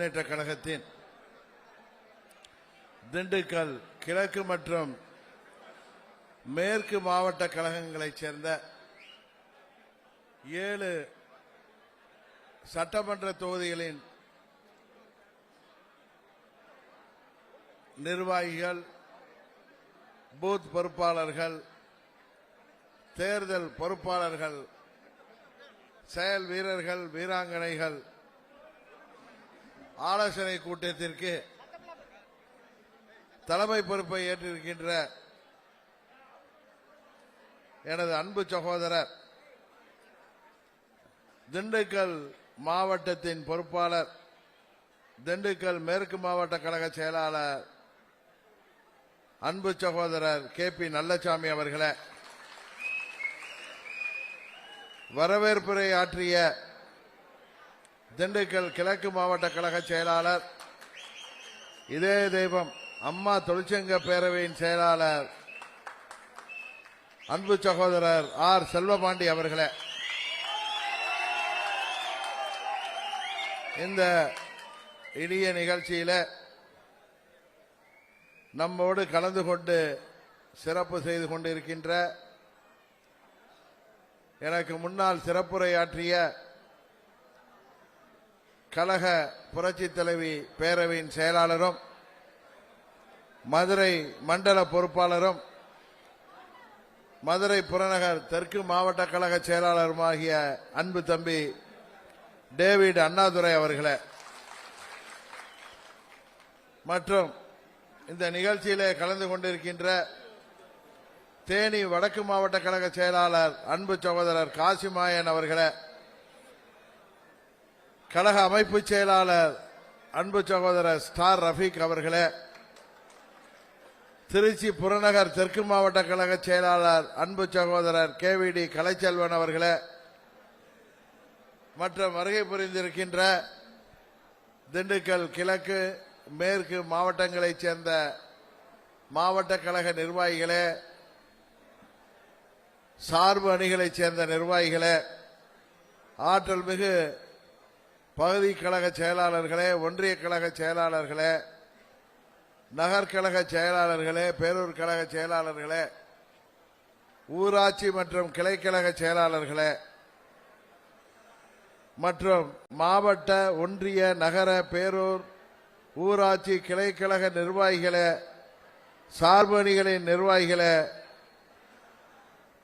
முன்னேற்ற கழகத்தின் திண்டுக்கல் கிழக்கு மற்றும் மேற்கு மாவட்ட கழகங்களைச் சேர்ந்த ஏழு சட்டமன்ற தொகுதிகளின் நிர்வாகிகள் பூத் பொறுப்பாளர்கள் தேர்தல் பொறுப்பாளர்கள் செயல் வீரர்கள் வீராங்கனைகள் ஆலோசனை கூட்டத்திற்கு தலைமை பொறுப்பை ஏற்றிருக்கின்ற எனது அன்பு சகோதரர் திண்டுக்கல் மாவட்டத்தின் பொறுப்பாளர் திண்டுக்கல் மேற்கு மாவட்ட கழக செயலாளர் அன்பு சகோதரர் கே பி நல்லசாமி அவர்களே வரவேற்புரை ஆற்றிய திண்டுக்கல் கிழக்கு மாவட்ட கழக செயலாளர். இதே தெய்வம் அம்மா தொழிற்சங்க பேரவையின் செயலாளர். அன்பு சகோதரர் ஆர் செல்வபாண்டி அவர்களே. இந்த இனிய நிகழ்ச்சியில நம்மோடு கலந்து கொண்டு சிறப்பு செய்து கொண்டிருக்கின்ற எனக்கு முன்னால் சிறப்புரையாற்றிய கழக புரட்சி தலைவி பேரவையின் செயலாளரும் மதுரை மண்டல பொறுப்பாளரும் மதுரை புறநகர் தெற்கு மாவட்ட கழக செயலாளருமாகிய அன்பு தம்பி டேவிட் அண்ணாதுரை அவர்களே மற்றும் இந்த நிகழ்ச்சியிலே கலந்து கொண்டிருக்கின்ற தேனி வடக்கு மாவட்ட கழக செயலாளர் அன்பு சகோதரர் காசிமாயன் அவர்களே கழக அமைப்பு செயலாளர் அன்பு சகோதரர் ஸ்டார் ரஃபீக் அவர்களே திருச்சி புறநகர் தெற்கு மாவட்ட கழக செயலாளர் அன்பு சகோதரர் கேவிடி கலைச்செல்வன் அவர்களே மற்ற வருகை புரிந்திருக்கின்ற திண்டுக்கல் கிழக்கு மேற்கு மாவட்டங்களைச் சேர்ந்த மாவட்ட கழக நிர்வாகிகளே சார்பு அணிகளைச் சேர்ந்த நிர்வாகிகளே ஆற்றல் மிகு பகுதி கழக செயலாளர்களே ஒன்றிய கழக செயலாளர்களே நகர்கழக செயலாளர்களே பேரூர் கழக செயலாளர்களே ஊராட்சி மற்றும் கிளைக்கழக செயலாளர்களே மற்றும் மாவட்ட ஒன்றிய நகர பேரூர் ஊராட்சி கிளைக்கழக நிர்வாகிகளே சார்பணிகளின் நிர்வாகிகளே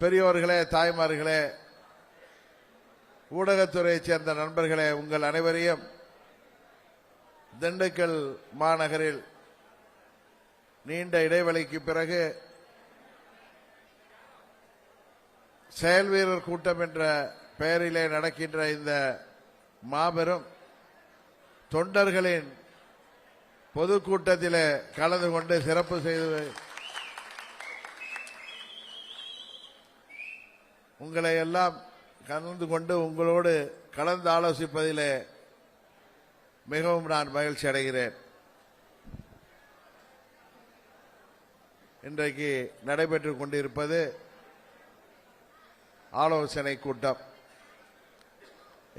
பெரியோர்களே தாய்மார்களே ஊடகத்துறையைச் சேர்ந்த நண்பர்களே உங்கள் அனைவரையும் திண்டுக்கல் மாநகரில் நீண்ட இடைவெளிக்கு பிறகு செயல் வீரர் கூட்டம் என்ற பெயரிலே நடக்கின்ற இந்த மாபெரும் தொண்டர்களின் பொதுக்கூட்டத்திலே கலந்து கொண்டு சிறப்பு செய்து உங்களை எல்லாம் கலந்து கொண்டு உங்களோடு கலந்து ஆலோசிப்பதிலே மிகவும் நான் மகிழ்ச்சி அடைகிறேன். இன்றைக்கு நடைபெற்று கொண்டிருப்பது ஆலோசனை கூட்டம்.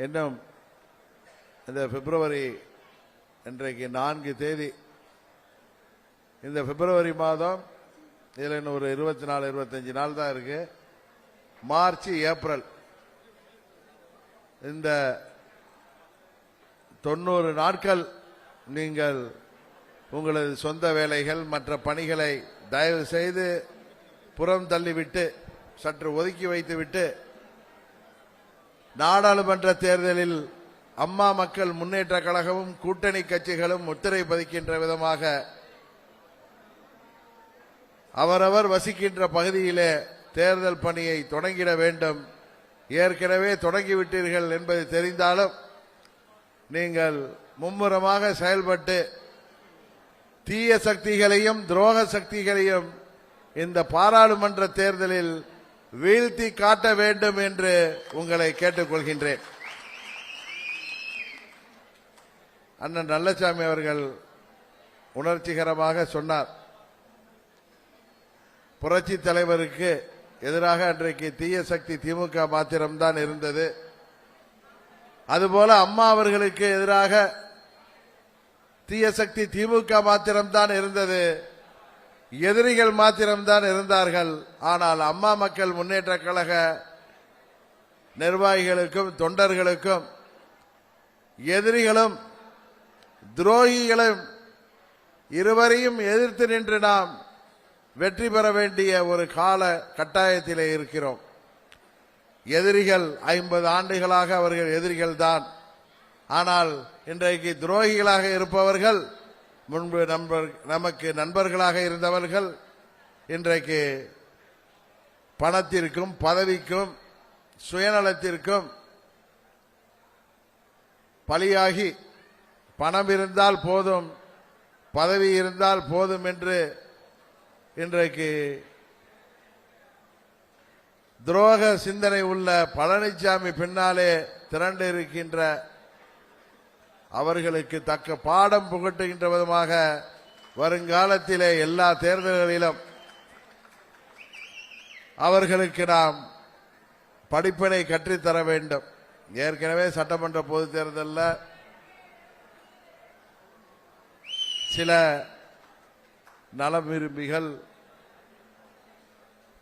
இன்னும் இந்த பிப்ரவரி இன்றைக்கு நான்கு தேதி. இந்த பிப்ரவரி மாதம் இதில் இன்னும் ஒரு இருபத்தி நாலு இருபத்தஞ்சு நாள் தான் இருக்குது மார்ச் ஏப்ரல். இந்த தொண்ணூறு நாட்கள் நீங்கள் உங்களது சொந்த வேலைகள் மற்ற பணிகளை தயவு செய்து புறம் தள்ளிவிட்டு சற்று ஒதுக்கி வைத்துவிட்டு நாடாளுமன்ற தேர்தலில் அம்மா மக்கள் முன்னேற்ற கழகமும் கூட்டணி கட்சிகளும் முத்திரை பதிக்கின்ற விதமாக அவரவர் வசிக்கின்ற பகுதியிலே தேர்தல் பணியை தொடங்கிட வேண்டும். ஏற்கனவே தொடங்கிவிட்டீர்கள் என்பது தெரிந்தாலும் நீங்கள் மும்முரமாக செயல்பட்டு தீய சக்திகளையும் துரோக சக்திகளையும் இந்த பாராளுமன்ற தேர்தலில் வீழ்த்தி காட்ட வேண்டும் என்று உங்களை கேட்டுக்கொள்கின்றேன். அண்ணன் நல்லசாமி அவர்கள் உணர்ச்சிகரமாக சொன்னார். புரட்சி தலைவருக்கு எதிராக அன்றைக்கு தீய சக்தி திமுக மாத்திரம்தான் இருந்தது. அதுபோல அம்மா அவர்களுக்கு எதிராக தீய சக்தி திமுக மாத்திரம்தான் இருந்தது. எதிரிகள் மாத்திரம்தான் இருந்தார்கள். ஆனால் அம்மா மக்கள் முன்னேற்ற கழக நிர்வாகிகளுக்கும் தொண்டர்களுக்கும் எதிரிகளும் துரோகிகளும் இருவரையும் எதிர்த்து நின்று நாம் வெற்றி பெற வேண்டிய ஒரு கால கட்டாயத்திலே இருக்கிறோம். எதிரிகள் ஐம்பது ஆண்டுகளாக அவர்கள் எதிரிகள் தான் ஆனால் இன்றைக்கு துரோகிகளாக இருப்பவர்கள் முன்பு நண்பர் நமக்கு நண்பர்களாக இருந்தவர்கள் இன்றைக்கு பணத்திற்கும் பதவிக்கும் சுயநலத்திற்கும் பலியாகி பணம் இருந்தால் போதும் பதவி இருந்தால் போதும் என்று இன்றைக்கு துரோக சிந்தனை உள்ள பழனிசாமி பின்னாலே திரண்டு இருக்கின்ற அவர்களுக்கு தக்க பாடம் புகட்டுகின்ற விதமாக வருங்காலத்திலே எல்லா தேர்தல்களிலும் அவர்களுக்கு நாம் படிப்பினை கற்றுத்தர வேண்டும். ஏற்கனவே சட்டமன்ற பொதுத் தேர்தலில் சில நலம் விரும்பிகள்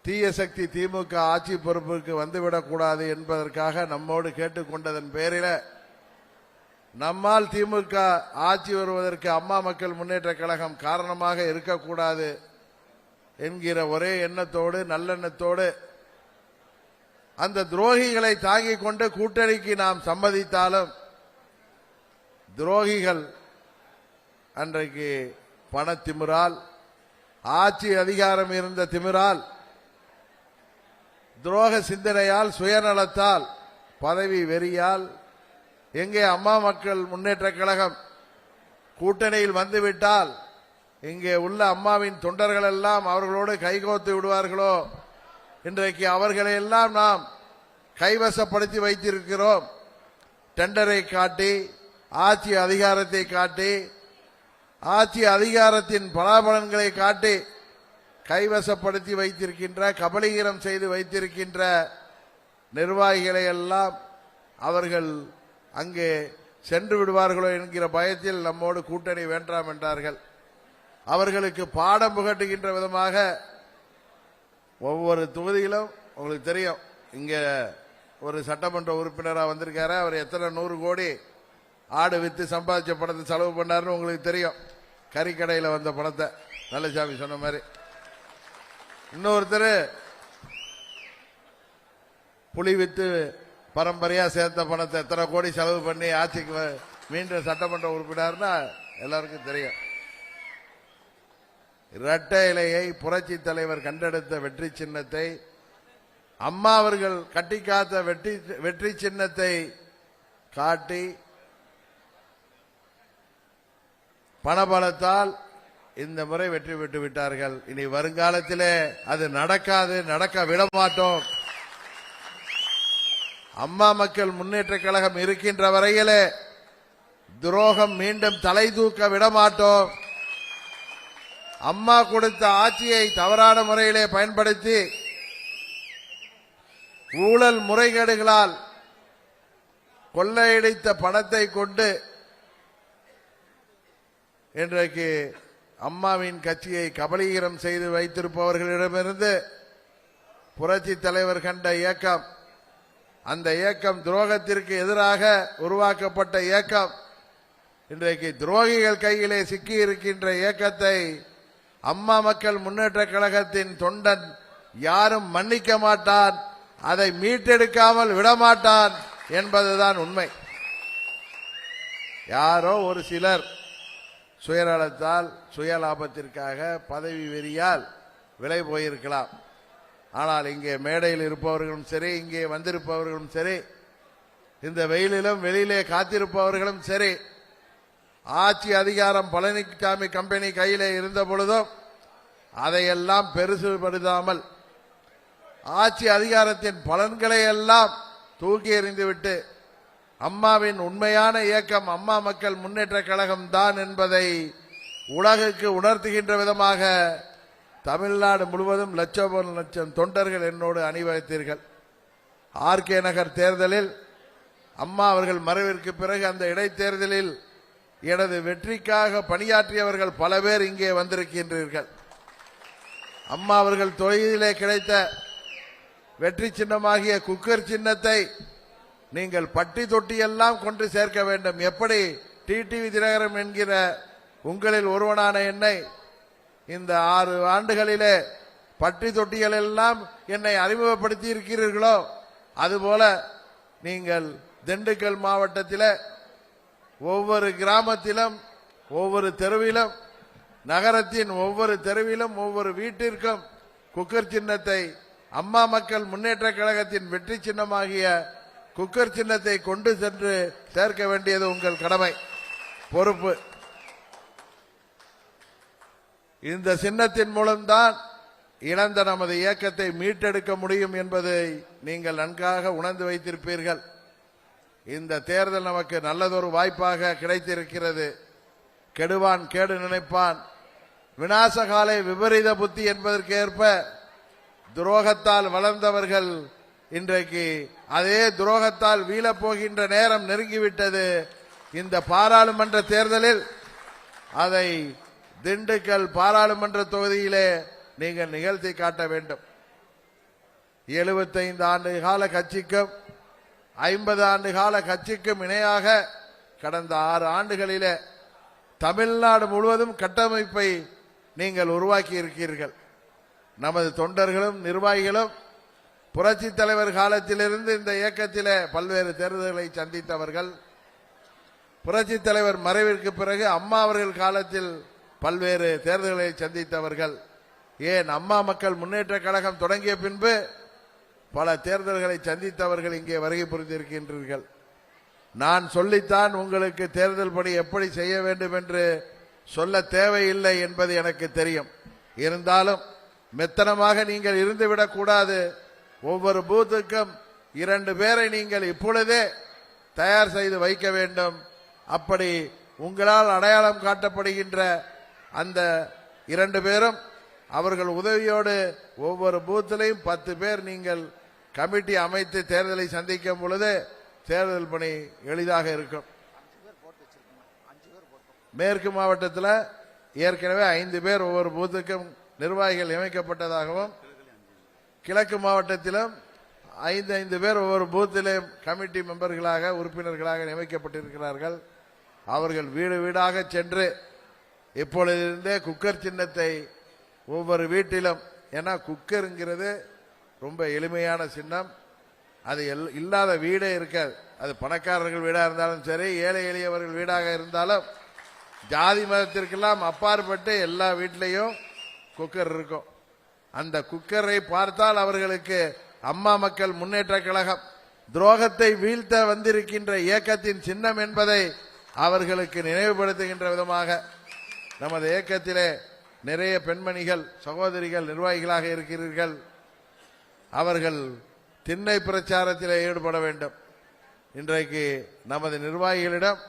தீய சக்தி திமுக ஆட்சி பொறுப்புக்கு வந்துவிடக்கூடாது என்பதற்காக நம்மோடு கேட்டுக்கொண்டதன் பேரில நம்மால் திமுக ஆட்சி வருவதற்கு அம்மா மக்கள் முன்னேற்ற கழகம் காரணமாக இருக்கக்கூடாது என்கிற ஒரே எண்ணத்தோடு நல்லெண்ணத்தோடு அந்த துரோகிகளை தாங்கிக் கொண்டு கூட்டணிக்கு நாம் சம்மதித்தாலும் துரோகிகள் அன்றைக்கு பணத்திமிரால் ஆட்சி அதிகாரம் இருந்த திமிரால் துரோக சிந்தனையால் சுயநலத்தால் பதவி வெறியால் எங்கே அம்மா மக்கள் முன்னேற்ற கழகம் கூட்டணியில் வந்துவிட்டால் இங்கே உள்ள அம்மாவின் தொண்டர்கள் எல்லாம் அவர்களோடு கைகோத்து விடுவார்களோ? இன்றைக்கு அவர்களை எல்லாம் நாம் கைவசப்படுத்தி வைத்திருக்கிறோம். டெண்டரை காட்டி ஆட்சி அதிகாரத்தை காட்டி ஆட்சி அதிகாரத்தின் பலாபலன்களை காட்டி கைவசப்படுத்தி வைத்திருக்கின்ற கபலீகரம் செய்து வைத்திருக்கின்ற நிர்வாகிகளை எல்லாம் அவர்கள் அங்கே சென்று விடுவார்களோ என்கிற பயத்தில் நம்மோடு கூட்டணி வேண்டாம் என்றார்கள். அவர்களுக்கு பாடம் புகட்டுகின்ற விதமாக ஒவ்வொரு தொகுதியிலும் உங்களுக்கு தெரியும் இங்க ஒரு சட்டமன்ற உறுப்பினராக வந்திருக்காரு. அவர் எத்தனை நூறு கோடி ஆடு வித்து சம்பாதிச்ச பணத்தை செலவு பண்ணாருன்னு உங்களுக்கு தெரியும். கறிக்கடையில் வந்த பணத்தை நல்லசாமி சொன்ன மாதிரி. இன்னொருத்தர் புலி வித்து பரம்பரையாக சேர்த்த பணத்தை எத்தனை கோடி செலவு பண்ணி ஆட்சிக்கு மீண்டும் சட்டமன்ற உறுப்பினர்னா எல்லாருக்கும் தெரியும். இரட்டை இலையை புரட்சி தலைவர் கண்டெடுத்த வெற்றி சின்னத்தை அம்மா அவர்கள் கட்டி காத்த வெற்றி வெற்றி சின்னத்தை காட்டி பணபலத்தால் இந்த முறை வெற்றி பெற்று விட்டார்கள். இனி வருங்காலத்திலே அது நடக்காது நடக்க விட மாட்டோம் அம்மா மக்கள் முன்னேற்ற கழகம் இருக்கின்ற வரையிலே துரோகம் மீண்டும் தலை தூக்க விட மாட்டோம் அம்மா கொடுத்த ஆட்சியை தவறான முறையிலே பயன்படுத்தி ஊழல் முறைகேடுகளால் கொள்ளையடித்த பணத்தை கொண்டு இன்றைக்கு அம்மாவின் கட்சியை கபலீகரம் செய்து வைத்திருப்பவர்களிடமிருந்து புரட்சி தலைவர் கண்ட இயக்கம் அந்த இயக்கம் துரோகத்திற்கு எதிராக உருவாக்கப்பட்ட இயக்கம் இன்றைக்கு துரோகிகள் கையிலே சிக்கி இருக்கின்ற இயக்கத்தை அம்மா மக்கள் முன்னேற்ற கழகத்தின் தொண்டன் யாரும் மன்னிக்க மாட்டான் அதை மீட்டெடுக்காமல் விடமாட்டான் என்பதுதான் உண்மை. யாரோ ஒரு சிலர் சுயநலத்தால் சுயலாபத்திற்காக பதவி வெறியால் விலை போயிருக்கலாம். ஆனால் இங்கே மேடையில் இருப்பவர்களும் சரி இங்கே வந்திருப்பவர்களும் சரி இந்த வெயிலிலும் வெளியிலே காத்திருப்பவர்களும் சரி ஆட்சி அதிகாரம் பழனிசாமி கம்பெனி கையிலே இருந்த பொழுதும் அதையெல்லாம் பெருசுபடுத்தாமல் ஆட்சி அதிகாரத்தின் பலன்களை எல்லாம் தூக்கி எறிந்துவிட்டு அம்மாவின் உண்மையான இயக்கம் அம்மா மக்கள் முன்னேற்ற கழகம் தான் என்பதை உலகுக்கு உணர்த்துகின்ற விதமாக தமிழ்நாடு முழுவதும் லட்சம் லட்சம் தொண்டர்கள் என்னோடு அணிவகுத்தீர்கள். ஆர்கே நகர் தேர்தலில் அம்மா அவர்கள் மறைவிற்கு பிறகு அந்த இடைத்தேர்தலில் எனது வெற்றிக்காக பணியாற்றியவர்கள் பல பேர் இங்கே வந்திருக்கின்றீர்கள். அம்மா அவர்கள் தொழிலே கிடைத்த வெற்றி சின்னமாகிய குக்கர் சின்னத்தை நீங்கள் பட்டி தொட்டி எல்லாம் கொண்டு சேர்க்க வேண்டும். எப்படி? டிடிவி தினகரன் என்கிற உங்களில் ஒருவனான என்னை இந்த ஆறு ஆண்டுகளிலே பட்டி தொட்டிகள் எல்லாம் என்னை அறிமுகப்படுத்தி இருக்கிறீர்களோ அதுபோல நீங்கள் திண்டுக்கல் மாவட்டத்தில் ஒவ்வொரு கிராமத்திலும் ஒவ்வொரு தெருவிலும் நகரத்தின் ஒவ்வொரு தெருவிலும் ஒவ்வொரு வீட்டிற்கும் குக்கர் சின்னத்தை அம்மா மக்கள் முன்னேற்ற கழகத்தின் வெற்றி சின்னமாகிய குக்கர் சின்னத்தை கொண்டு சென்று சேர்க்க வேண்டியது உங்கள் கடமை. பொறுப்பு. இந்த சின்னத்தின் மூலம்தான் இழந்த நமது இயக்கத்தை மீட்டெடுக்க முடியும் என்பதை நீங்கள் நன்காக உணர்ந்து வைத்திருப்பீர்கள். இந்த தேர்தல் நமக்கு நல்லதொரு வாய்ப்பாக கிடைத்திருக்கிறது. கெடுவான் கேடு நினைப்பான். விநாசகாலை விபரீத புத்தி என்பதற்கேற்ப துரோகத்தால் வளர்ந்தவர்கள் இன்றைக்கு அதே துரோகத்தால் வீழப் போகின்ற நேரம் நெருங்கிவிட்டது. இந்த பாராளுமன்ற தேர்தலில் அதை திண்டுக்கல் பாராளுமன்ற தொகுதியிலே நீங்கள் நிகழ்த்தி காட்ட வேண்டும். 75 ஆண்டு கால கட்சிக்கும் ஐம்பது ஆண்டு கால கட்சிக்கும் இணையாக கடந்த ஆறு ஆண்டுகளிலே தமிழ்நாடு முழுவதும் கட்டமைப்பை நீங்கள் உருவாக்கி இருக்கிறீர்கள் நமது தொண்டர்களும் நிர்வாகிகளும் புரட்சி தலைவர் காலத்திலிருந்து இந்த இயக்கத்தில் பல்வேறு தேர்தல்களை சந்தித்தவர்கள் புரட்சி தலைவர் மறைவிற்கு பிறகு அம்மா அவர்கள் காலத்தில் பல்வேறு தேர்தல்களை சந்தித்தவர்கள். ஏன் அம்மா மக்கள் முன்னேற்ற கழகம் தொடங்கிய பின்பு பல தேர்தல்களை சந்தித்தவர்கள் இங்கே வருகை புரிந்திருக்கின்றீர்கள். நான் சொல்லித்தான் உங்களுக்கு தேர்தல் பணி எப்படி செய்ய வேண்டும் என்று சொல்ல தேவையில்லை என்பது எனக்கு தெரியும். இருந்தாலும் மெத்தனமாக நீங்கள் இருந்துவிடக் கூடாது. ஒவ்வொரு பூத்துக்கும் இரண்டு பேரை நீங்கள் இப்பொழுதே தயார் செய்து வைக்க வேண்டும். அப்படி உங்களால் அடையாளம் காட்டப்படுகின்ற அந்த இரண்டு பேரும் அவர்கள் உதவியோடு ஒவ்வொரு பூத்திலையும் பத்து பேர் நீங்கள் கமிட்டி அமைத்து தேர்தலை சந்திக்கும் பொழுது தேர்தல் பணி எளிதாக இருக்கும். மேற்கு மாவட்டத்தில் ஏற்கனவே ஐந்து பேர் ஒவ்வொரு பூத்துக்கும் நிர்வாகிகள் நியமிக்கப்பட்டதாகவும் கிழக்கு மாவட்டத்திலும் ஐந்து ஐந்து பேர் ஒவ்வொரு பூத்திலே கமிட்டி மெம்பர்களாக உறுப்பினர்களாக நியமிக்கப்பட்டிருக்கிறார்கள். அவர்கள் வீடு வீடாக சென்று இப்பொழுதிருந்தே குக்கர் சின்னத்தை ஒவ்வொரு வீட்டிலும் ஏன்னா குக்கருங்கிறது ரொம்ப எளிமையான சின்னம். அது எல்- இல்லாத வீடே இருக்காது. அது பணக்காரர்கள் வீடாக இருந்தாலும் சரி ஏழை எளியவர்கள் வீடாக இருந்தாலும் ஜாதி மதத்திற்கெல்லாம் அப்பாற்பட்டு எல்லா வீட்லேயும் குக்கர் இருக்கும். அந்த குக்கரை பார்த்தால் அவர்களுக்கு அம்மா மக்கள் முன்னேற்ற கழகம் துரோகத்தை வீழ்த்த வந்திருக்கின்ற இயக்கத்தின் சின்னம் என்பதை அவர்களுக்கு நினைவுபடுத்துகின்ற விதமாக நமது இயக்கத்திலே நிறைய பெண்மணிகள் சகோதரிகள் நிர்வாகிகளாக இருக்கிறீர்கள். அவர்கள் திண்ணை பிரச்சாரத்திலே ஈடுபட வேண்டும். இன்றைக்கு நமது நிர்வாகிகளிடம்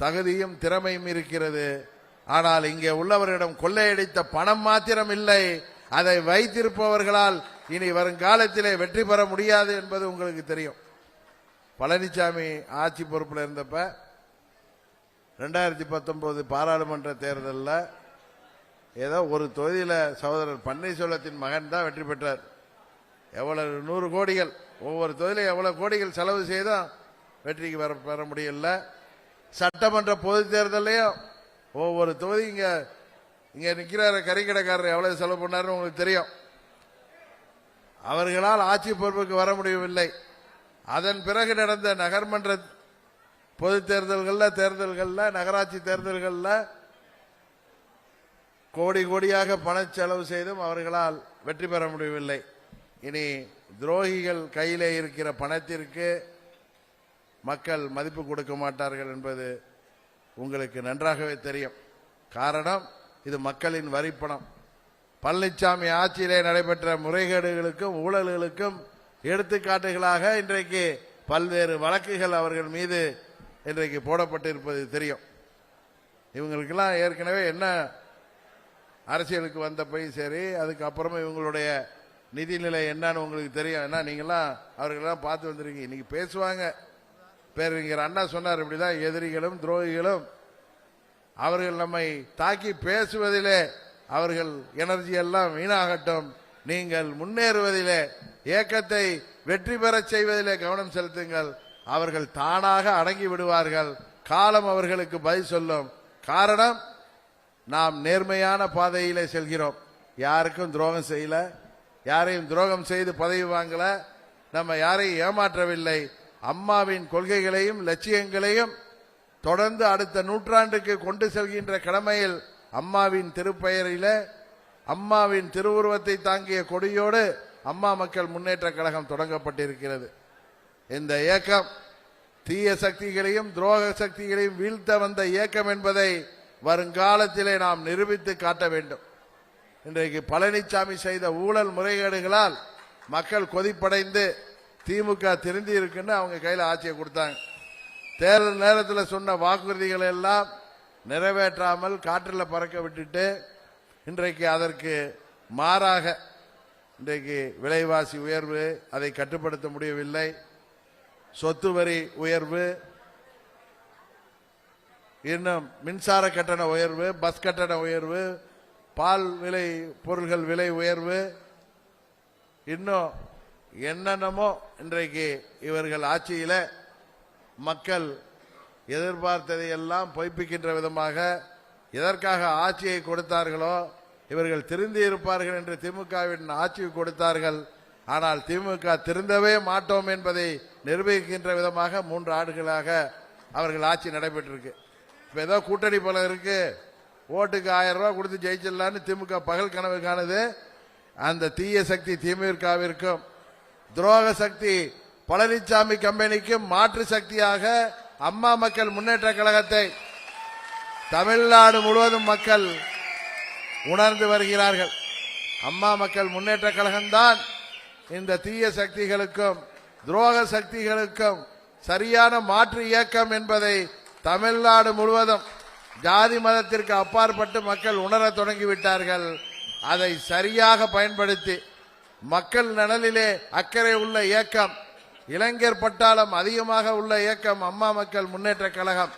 தகுதியும் திறமையும் இருக்கிறது. ஆனால் இங்கே உள்ளவர்களிடம் கொள்ளையடித்த பணம் மாத்திரம் இல்லை அதை வைத்திருப்பவர்களால் இனி வருங்காலத்திலே வெற்றி பெற முடியாது என்பது உங்களுக்கு தெரியும். பழனிசாமி ஆட்சி பொறுப்பில் இருந்தப்ப ரெண்டாயிரத்தி பத்தொன்பது பாராளுமன்ற தேர்தலில் ஏதோ ஒரு தொகுதியில் சகோதரர் பன்னீர்செல்வத்தின் மகன் தான் வெற்றி பெற்றார். எவ்வளவு நூறு கோடிகள் ஒவ்வொரு தொகுதியிலும் எவ்வளவு கோடிகள் செலவு செய்தும் வெற்றிக்கு வர பெற முடியல. சட்டமன்ற பொது தேர்தலையும் ஒவ்வொரு தொகுதி இங்க இங்க நிக்கிறாரு கறிக்கடைக்காரர் எவ்வளவு செலவு பண்ணாருன்னு உங்களுக்கு தெரியும். அவர்களால் ஆட்சி பொறுப்புக்கு வர முடியவில்லை. அதன் பிறகு நடந்த நகர்மன்ற பொது தேர்தல்களில் தேர்தல்களில் நகராட்சி தேர்தல்களில் கோடி கோடியாக பண செலவு செய்தும் அவர்களால் வெற்றி பெற முடியவில்லை. இனி துரோகிகள் கையிலே இருக்கிற பணத்திற்கு மக்கள் மதிப்பு கொடுக்க மாட்டார்கள் என்பது உங்களுக்கு நன்றாகவே தெரியும். காரணம் இது மக்களின் வரிப்பணம். பழனிசாமி ஆட்சியிலே நடைபெற்ற முறைகேடுகளுக்கும் ஊழல்களுக்கும் எடுத்துக்காட்டுகளாக இன்றைக்கு பல்வேறு வழக்குகள் அவர்கள் மீது இன்றைக்கு போடப்பட்டிருப்பது தெரியும். இவங்களுக்கெல்லாம் ஏற்கனவே என்ன அரசியலுக்கு வந்தப்பையும் சரி அதுக்கப்புறமா இவங்களுடைய நிதிநிலை என்னன்னு உங்களுக்கு தெரியும். ஏன்னா நீங்களாம் அவர்களெல்லாம் பார்த்து வந்துருக்கீங்க. இன்னைக்கு பேசுவாங்க. பேரறிஞர் அண்ணா சொன்னார் இப்படிதான் எதிரிகளும் துரோகிகளும். அவர்கள் நம்மை தாக்கி பேசுவதிலே அவர்கள் எனர்ஜி எல்லாம் வீணாகட்டும். நீங்கள் முன்னேறுவதிலே இயக்கத்தை வெற்றி பெறச் செய்வதிலே கவனம் செலுத்துங்கள். அவர்கள் தானாக அடங்கி விடுவார்கள். காலம் அவர்களுக்கு பதில் சொல்லும். காரணம் நாம் நேர்மையான பாதையிலே செல்கிறோம். யாருக்கும் துரோகம் செய்யல. யாரையும் துரோகம் செய்து பதவி வாங்கல. நம்ம யாரையும் ஏமாற்றவில்லை. அம்மாவின் கொள்கைகளையும் லட்சியங்களையும் தொடர்ந்து அடுத்த நூற்றாண்டுக்கு கொண்டு செல்கின்ற கடமையில் அம்மாவின் திருப்பெயரில அம்மாவின் திருவுருவத்தை தாங்கிய கொடியோடு அம்மா மக்கள் முன்னேற்ற கழகம் தொடங்கப்பட்டிருக்கிறது. இந்த இயக்கம் தீய சக்திகளையும் துரோக சக்திகளையும் வீழ்த்த வந்த இயக்கம் என்பதை வருங்காலத்திலே நாம் நிரூபித்து காட்ட வேண்டும். இன்றைக்கு பழனிசாமி செய்த ஊழல் முறைகேடுகளால் மக்கள் கொதிப்படைந்து திமுக திருந்தி இருக்குன்னு அவங்க கையில் ஆட்சியை கொடுத்தாங்க. தேர்தல் நேரத்தில் சொன்ன வாக்குறுதிகளை எல்லாம் நிறைவேற்றாமல் காற்றில் பறக்க விட்டுட்டு இன்றைக்கு அதற்கு மாறாக இன்றைக்கு விலைவாசி உயர்வு அதை கட்டுப்படுத்த முடியவில்லை. சொத்து வரி உயர்வு இன்னும் மின்சார கட்டண உயர்வு பஸ் கட்டண உயர்வு பால் விலை பொருள்கள் விலை உயர்வு இன்னும் என்னென்னமோ இன்றைக்கு இவர்கள் ஆட்சியில மக்கள் எதிர்பார்த்ததை எல்லாம் பொய்ப்பிக்கின்ற விதமாக எதற்காக ஆட்சியை கொடுத்தார்களோ இவர்கள் திருந்தி இருப்பார்கள் என்று திமுகவின் ஆட்சி கொடுத்தார்கள். ஆனால் திமுக திருந்தவே மாட்டோம் என்பதை நிரூபிக்கின்ற விதமாக மூன்று ஆண்டுகளாக அவர்கள் ஆட்சி நடைபெற்றிருக்கு. இப்ப ஏதோ கூட்டணி போல இருக்கு. ஓட்டுக்கு ஆயிரம் ரூபாய் கொடுத்து ஜெயிச்சிடலான்னு திமுக பகல் கனவு காணுது. அந்த தீய சக்தி திமுகவிற்கும் துரோக சக்தி பழனிசாமி கம்பெனிக்கும் மாற்று சக்தியாக அம்மா மக்கள் முன்னேற்ற கழகத்தை தமிழ்நாடு முழுவதும் மக்கள் உணர்ந்து வருகிறார்கள். அம்மா மக்கள் முன்னேற்ற கழகம்தான் இந்த தீய சக்திகளுக்கும் துரோக சக்திகளுக்கும் சரியான மாற்று இயக்கம் என்பதை தமிழ்நாடு முழுவதும் ஜாதி மதத்திற்கு அப்பாற்பட்டு மக்கள் உணரத் தொடங்கிவிட்டார்கள். அதை சரியாக பயன்படுத்தி மக்கள் நலனிலே அக்கறை உள்ள இயக்கம். இளைஞர் பட்டாளம் அதிகமாக உள்ள இயக்கம் அம்மா மக்கள் முன்னேற்ற கழகம்.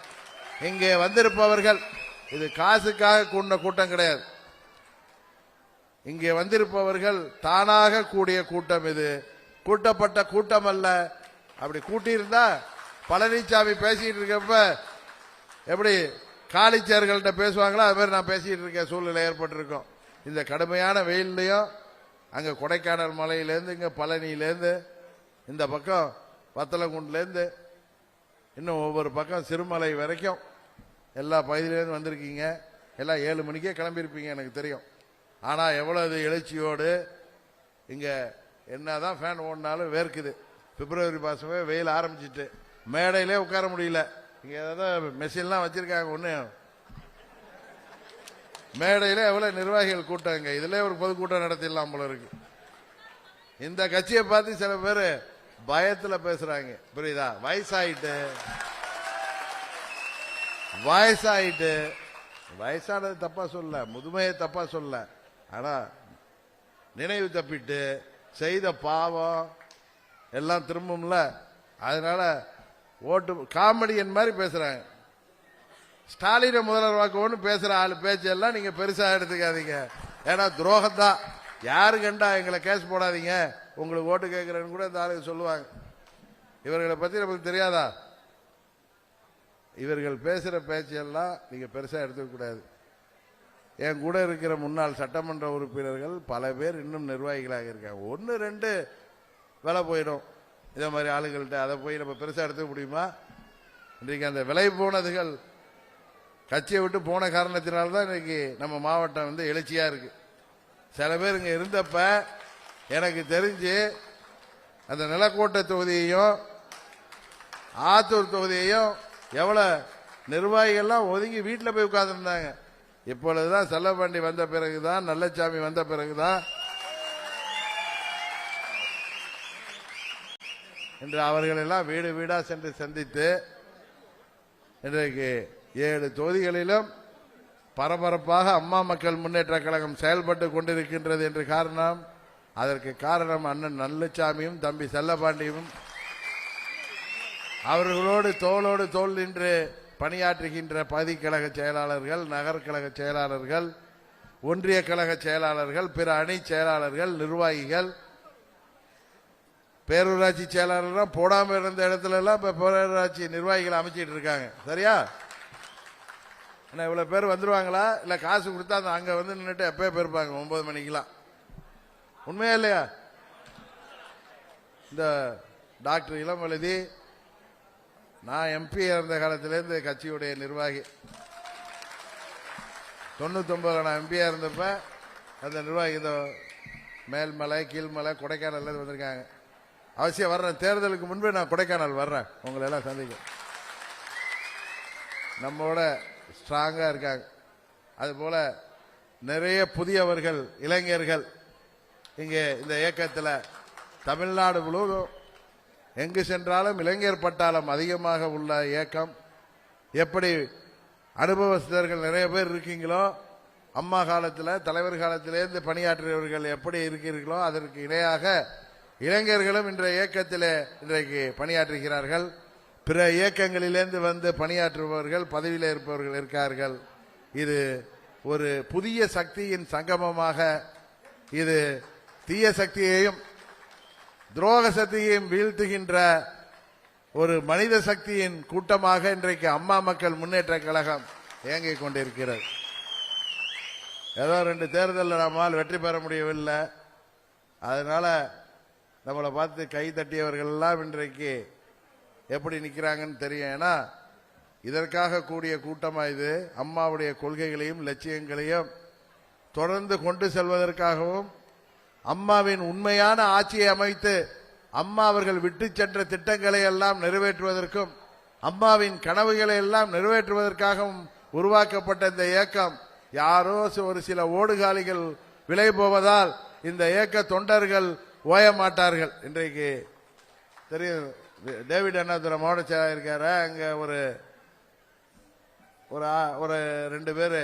இங்கே வந்திருப்பவர்கள் இது காசுக்காக கூடின கூட்டம் கிடையாது. இங்கே வந்திருப்பவர்கள் தானாக கூடிய கூட்டம் இது. கூட்டப்பட்ட கூட்டம் அல்ல. அப்படி கூட்டியிருந்தா பழனிசாமி பேசிட்டு இருக்கப்ப எப்படி காலிச்சேர்கள்ட்ட பேசுவாங்களோ அது மாதிரி நான் பேசிட்டு இருக்க சூழ்நிலை ஏற்பட்டிருக்கும். இந்த கடுமையான வெயில்லையும் அங்கே கொடைக்கானல் மலையிலேருந்து இங்கே பழனியிலேருந்து இந்த பக்கம் வத்தலங்குண்டுலேருந்து இன்னும் ஒவ்வொரு பக்கம் சிறுமலை வரைக்கும் எல்லா பகுதியிலேருந்து வந்திருக்கீங்க. எல்லாம் ஏழு மணிக்கே கிளம்பியிருப்பீங்க எனக்கு தெரியும். ஆனால் எவ்வளவு எழுச்சியோடு இங்கே என்ன தான் ஃபேன் ஓடினாலும் வேர்க்குது. பிப்ரவரி மாதமே வெயில் ஆரம்பிச்சிட்டு மேடையிலே உட்கார முடியல. இங்கே ஏதாவது மெஷின்லாம் வச்சுருக்காங்க ஒன்று மேடையில் எவ்வளோ நிர்வாகிகள் கூட்டங்க. இதுல ஒரு பொதுக்கூட்டம் நடத்திடலாம் போல இருக்கு. இந்த கட்சியை பார்த்து சில பேர் பயத்தில் பேசுறாங்க. புரியுதா? வயசாயிட்டு. வயசாயிட்டு. வயசானது தப்பா சொல்ல முதுமையை தப்பா சொல்ல ஆனா நினைவு தப்பிட்டு செய்த பாவம் எல்லாம் திரும்பும்ல. அதனால ஓட்டு காமெடியன் மாதிரி பேசுறாங்க. ஸ்டாலினை முதல்வர் வாக்குவோன்னு பேசுற ஆளு பேச்செல்லாம் நீங்க பெருசா எடுத்துக்காதீங்க. ஏன்னா துரோகம் தான் யாரு கண்டா எங்களை கேஸ் போடாதீங்க? உங்களுக்கு ஓட்டு கேட்கிறேன்னு கூட இந்த ஆளுங்க சொல்லுவாங்க. இவர்களை பத்தி நமக்கு தெரியாதா? இவர்கள் பேசுற பேச்செல்லாம் நீங்க பெருசா எடுத்துக்க கூடாது. என் கூட இருக்கிற முன்னாள் சட்டமன்ற உறுப்பினர்கள் பல பேர் இன்னும் நிர்வாகிகளாக இருக்காங்க. ஒன்று ரெண்டு விலை போயிடும். இதே மாதிரி ஆளுகள்கிட்ட அதை போய் நம்ம பெருசாக எடுத்துக்க முடியுமா? இன்றைக்கு அந்த விலை போனதுகள் கட்சியை விட்டு போன காரணத்தினால்தான் இன்னைக்கு நம்ம மாவட்டம் வந்து எழுச்சியா இருக்கு. சில பேர் இங்க இருந்தப்ப எனக்கு தெரிஞ்சு அந்த நிலக்கோட்டை தொகுதியையும் ஆத்தூர் தொகுதியையும் எவ்வளவு நிர்வாகிகள்லாம் ஒதுங்கி வீட்டில் போய் உட்கார்ந்துருந்தாங்க. இப்பொழுதுதான் செல்லப்பாண்டி வந்த பிறகுதான் நல்லசாமி வந்த பிறகுதான். இன்று அவர்களெல்லாம் வீடு வீடா சென்று சந்தித்து இன்றைக்கு ஏழு தொகுதிகளிலும் பரபரப்பாக அம்மா மக்கள் முன்னேற்ற கழகம் செயல்பட்டு கொண்டிருக்கின்றது என்று காரணம். அதற்கு காரணம் அண்ணன் நல்லசாமியும் தம்பி செல்லபாண்டியும் அவர்களோடு தோளோடு தோல் நின்று பணியாற்றுகின்ற பகுதி செயலாளர்கள் நகர்கழக செயலாளர்கள் ஒன்றிய கழக செயலாளர்கள் பிற அணி செயலாளர்கள் நிர்வாகிகள். பேரூராட்சி செயலாளர்லாம் போடாமல் இருந்த இடத்துல எல்லாம் இப்ப பேரூராட்சி நிர்வாகிகள் அமைச்சிட்டு இருக்காங்க. சரியா? என்ன இவ்வளோ பேர் வந்துடுவாங்களா இல்லை காசு கொடுத்தா அந்த அங்கே வந்து நின்றுட்டு எப்போயே போயிருப்பாங்க ஒம்பது மணிக்கெல்லாம். உண்மையா இல்லையா? இந்த டாக்டர் இளமழுதி நான் எம்பி இருந்த காலத்திலேருந்து கட்சியுடைய நிர்வாகி. தொண்ணூத்தொன்பதுல நான் எம்பியா இருந்தப்ப அந்த நிர்வாகி இந்த மேல்மலை கீழ்மலை கொடைக்கானல்ல வந்திருக்காங்க. அவசியம் வர்றேன். தேர்தலுக்கு முன்பே நான் கொடைக்கானல் வர்றேன். உங்களை எல்லாம் சந்திக்க நம்மோட ஸ்ட்ராங்கா இருக்காங்க. அதுபோல நிறைய புதியவர்கள் இளைஞர்கள் இங்கே இந்த இயக்கத்தில் தமிழ்நாடு முழுவதும் எங்கு சென்றாலும் இளைஞர் பட்டாளம் அதிகமாக உள்ள இயக்கம். எப்படி அனுபவஸ்தர்கள் நிறைய பேர் இருக்கீங்களோ அம்மா காலத்தில் தலைவர் காலத்திலேருந்து பணியாற்றியவர்கள் எப்படி இருக்கிறீர்களோ அதற்கு இணையாக இளைஞர்களும் இன்றைய இயக்கத்தில் இன்றைக்கு பணியாற்றுகிறார்கள். பிற இயக்கங்களிலிருந்து வந்து பணியாற்றுபவர்கள் பதவியில் இருப்பவர்கள் இருக்கார்கள். இது ஒரு புதிய சக்தியின் சங்கமமாக இது தீய சக்தியையும் துரோக சக்தியையும் வீழ்த்துகின்ற ஒரு மனித சக்தியின் கூட்டமாக இன்றைக்கு அம்மா மக்கள் முன்னேற்ற கழகம் இயங்கிக் கொண்டிருக்கிறது. ஏதோ ரெண்டு தேர்தலில் நம்மால் வெற்றி பெற முடியவில்லை. அதனால நம்மளை பார்த்து கை தட்டியவர்கள் எல்லாம் இன்றைக்கு எப்படி நிற்கிறாங்கன்னு தெரியும். ஏன்னா இதற்காக கூடிய கூட்டமாக இது. அம்மாவுடைய கொள்கைகளையும் லட்சியங்களையும் தொடர்ந்து கொண்டு செல்வதற்காகவும் அம்மாவின் உண்மையான ஆட்சியை அமைத்து அம்மா அவர்கள் விட்டு சென்ற திட்டங்களை எல்லாம் நிறைவேற்றுவதற்கும் அம்மாவின் கனவுகளை எல்லாம் நிறைவேற்றுவதற்காகவும் உருவாக்கப்பட்ட இந்த இயக்கம் யாரோ ஒரு சில ஓடுகாலிகள் விலை போவதால் இந்த இயக்க தொண்டர்கள் ஓய மாட்டார்கள். இன்றைக்கு தெரியும் டேவிட் அண்ணாதுரை மாவட்ட செயலாளர் இருக்காரு. அங்கே ஒரு ஒரு ஒரு ரெண்டு பேர்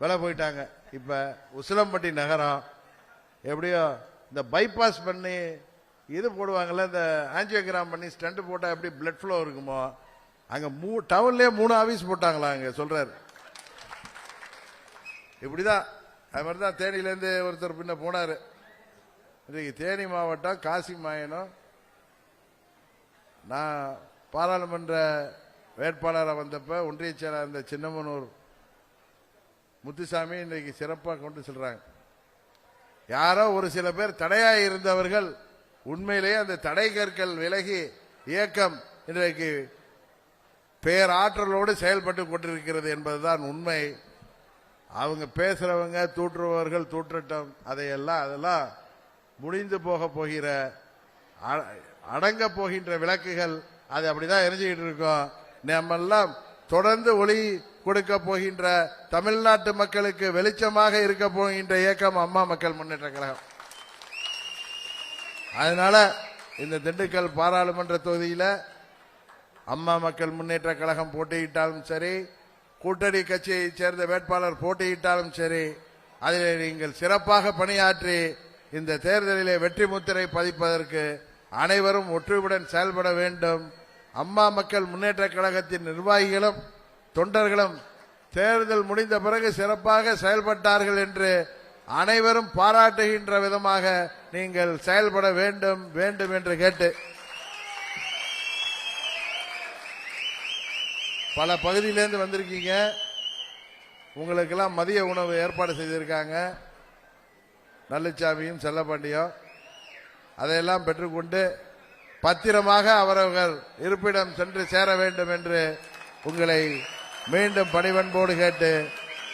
விலை போயிட்டாங்க. இப்போ உசிலம்பட்டி நகரம் எப்படியோ இந்த பைபாஸ் பண்ணி இது போடுவாங்கள்ல இந்த ஆஞ்சியோகிராம் பண்ணி ஸ்டண்ட் போட்டால் எப்படி பிளட் ஃப்ளோ இருக்குமோ அங்கே மூ டவுன்லேயே மூணு ஆஃபீஸ் போட்டாங்களா அங்கே சொல்கிறாரு இப்படி தான் அது மாதிரி தான் தேனியிலேருந்து ஒருத்தர் பின்ன போனார். இன்றைக்கு தேனி மாவட்டம் காசி மாயனம் நான் பாராளுமன்ற வேட்பாளராக வந்தப்போ ஒன்றிய செயலாளர் இருந்த சின்னமனூர் முத்துசாமி இன்றைக்கு சிறப்பாக கொண்டு செல்றாங்க. யாரோ ஒரு சில பேர் தடையாக இருந்தவர்கள் உண்மையிலேயே அந்த தடை கற்கள் விலகி இயக்கம் இன்றைக்கு பேராற்றலோடு செயல்பட்டு கொண்டிருக்கிறது என்பதுதான் உண்மை. அவங்க பேசுறவங்க தூற்றுபவர்கள் தூற்றட்டம் அதையெல்லாம் அதெல்லாம் முடிந்து போக போகிற அடங்க போகின்ற விளக்குகள் அது அப்படிதான் எரிஞ்சுக்கிட்டு இருக்கோம். நம்ம எல்லாம் தொடர்ந்து ஒளி கொடுக்க போகின்ற தமிழ்நாட்டு மக்களுக்கு வெளிச்சமாக இருக்க போகின்ற இயக்கம் அம்மா மக்கள் முன்னேற்ற கழகம். அதனால இந்த திண்டுக்கல் பாராளுமன்ற தொகுதியில அம்மா மக்கள் முன்னேற்ற கழகம் போட்டியிட்டாலும் சரி கூட்டணி கட்சியைச் சேர்ந்த வேட்பாளர் போட்டியிட்டாலும் சரி அதில் நீங்கள் சிறப்பாக பணியாற்றி இந்த தேர்தலிலே வெற்றி முத்திரை பதிப்பதற்கு அனைவரும் ஒற்றுமையுடன் செயல்பட வேண்டும். அம்மா மக்கள் முன்னேற்ற கழகத்தின் நிர்வாகிகளும் தொண்டர்களும் தேர்தல் முடிந்த பிறகு சிறப்பாக செயல்பட்டார்கள் என்று அனைவரும் பாராட்டுகின்ற விதமாக நீங்கள் செயல்பட வேண்டும் வேண்டும் என்று கேட்டு. பல பகுதியிலேருந்து வந்திருக்கீங்க. உங்களுக்கெல்லாம் மதிய உணவு ஏற்பாடு செய்திருக்காங்க. நல்லுச்சாமியும் செல்லப்பாண்டியும். அதையெல்லாம் பெற்றுக்கொண்டு பத்திரமாக அவரவர்கள் இருப்பிடம் சென்று சேர வேண்டும் என்று உங்களை மீண்டும் பணிவன்போடு கேட்டு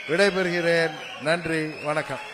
விடைபெறுகிறேன். நன்றி வணக்கம்.